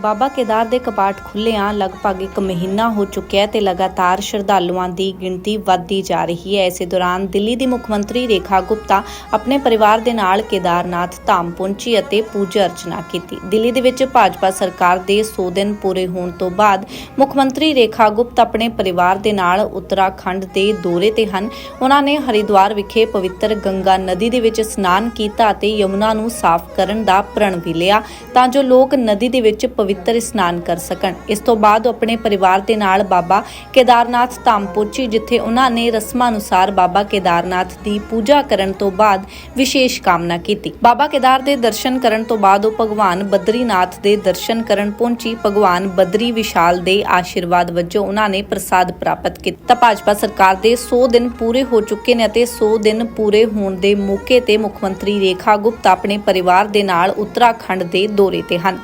ਬਾਬਾ ਕੇਦਾਰ ਦੇ ਕਪਾਟ ਖੁੱਲ੍ਹਿਆਂ ਲਗਭਗ ਇੱਕ ਮਹੀਨਾ ਹੋ ਚੁੱਕਿਆ ਹੈ ਤੇ ਲਗਾਤਾਰ ਸ਼ਰਧਾਲੂਆਂ ਦੀ ਗਿਣਤੀ ਵੱਧਦੀ ਜਾ ਰਹੀ ਹੈ। ਇਸੇ ਦੌਰਾਨ ਦਿੱਲੀ ਦੀ ਮੁੱਖ ਮੰਤਰੀ ਰੇਖਾ ਗੁਪਤਾ ਆਪਣੇ ਪਰਿਵਾਰ ਦੇ ਨਾਲ ਕੇਦਾਰਨਾਥ ਧਾਮ ਪਹੁੰਚੀ ਅਤੇ ਪੂਜਾ ਅਰਚਨਾ ਕੀਤੀ। ਦਿੱਲੀ ਦੇ ਵਿੱਚ ਭਾਜਪਾ ਸਰਕਾਰ ਦੇ 100 ਦਿਨ ਪੂਰੇ ਹੋਣ ਤੋਂ ਬਾਅਦ ਮੁੱਖ ਮੰਤਰੀ ਰੇਖਾ ਗੁਪਤਾ ਆਪਣੇ ਪਰਿਵਾਰ ਦੇ ਨਾਲ ਉੱਤਰਾਖੰਡ ਦੇ ਦੌਰੇ ਤੇ ਹਨ। ਉਹਨਾਂ ਨੇ ਹਰਿਦੁਆਰ ਵਿਖੇ ਪਵਿੱਤਰ ਗੰਗਾ ਨਦੀ ਦੇ ਵਿੱਚ ਇਸ਼ਨਾਨ ਕੀਤਾ ਅਤੇ ਯਮੁਨਾ ਨੂੰ ਸਾਫ਼ ਕਰਨ ਦਾ ਪ੍ਰਣ ਵੀ ਲਿਆ। ਤਾਂ ਜੋ ਲੋਕ ਨਦੀ ਦੇ ਵਿੱਚ ਪਵਿੱਤਰ ਇਸ਼ਨਾਨ ਕਰ ਸਕਣ। ਇਸ ਤੋਂ ਬਾਅਦ ਉਹ ਆਪਣੇ ਪਰਿਵਾਰ ਦੇ ਨਾਲ ਬਾਬਾ ਕੇਦਾਰਨਾਥ ਧਾਮ ਪਹੁੰਚੀ, ਜਿੱਥੇ ਉਹਨਾਂ ਨੇ ਰਸਮਾਂ ਅਨੁਸਾਰ ਬਾਬਾ ਕੇਦਾਰਨਾਥ ਦੀ ਪੂਜਾ ਕਰਨ ਤੋਂ ਬਾਅਦ ਵਿਸ਼ੇਸ਼ ਕਾਮਨਾ ਕੀਤੀ। ਬਾਬਾ ਕੇਦਾਰ ਦੇ ਦਰਸ਼ਨ ਕਰਨ ਤੋਂ ਬਾਅਦ ਉਹ ਭਗਵਾਨ ਬਦਰੀਨਾਥ ਦੇ ਦਰਸ਼ਨ ਕਰਨ ਪਹੁੰਚੀ। ਭਗਵਾਨ ਬਦਰੀ ਵਿਸ਼ਾਲ ਦੇ ਆਸ਼ੀਰਵਾਦ ਵਜੋਂ ਉਹਨਾਂ ਨੇ ਪ੍ਰਸਾਦ ਪ੍ਰਾਪਤ ਕੀਤਾ। ਭਾਜਪਾ ਸਰਕਾਰ ਦੇ 100 ਦਿਨ ਪੂਰੇ ਹੋ ਚੁੱਕੇ ਨੇ ਅਤੇ 100 ਦਿਨ ਪੂਰੇ ਹੋਣ ਦੇ ਮੌਕੇ ਤੇ ਮੁੱਖ ਮੰਤਰੀ ਰੇਖਾ ਗੁਪਤਾ ਆਪਣੇ ਪਰਿਵਾਰ ਦੇ ਨਾਲ ਉੱਤਰਾਖੰਡ ਦੇ ਦੌਰੇ ਤੇ ਹਨ।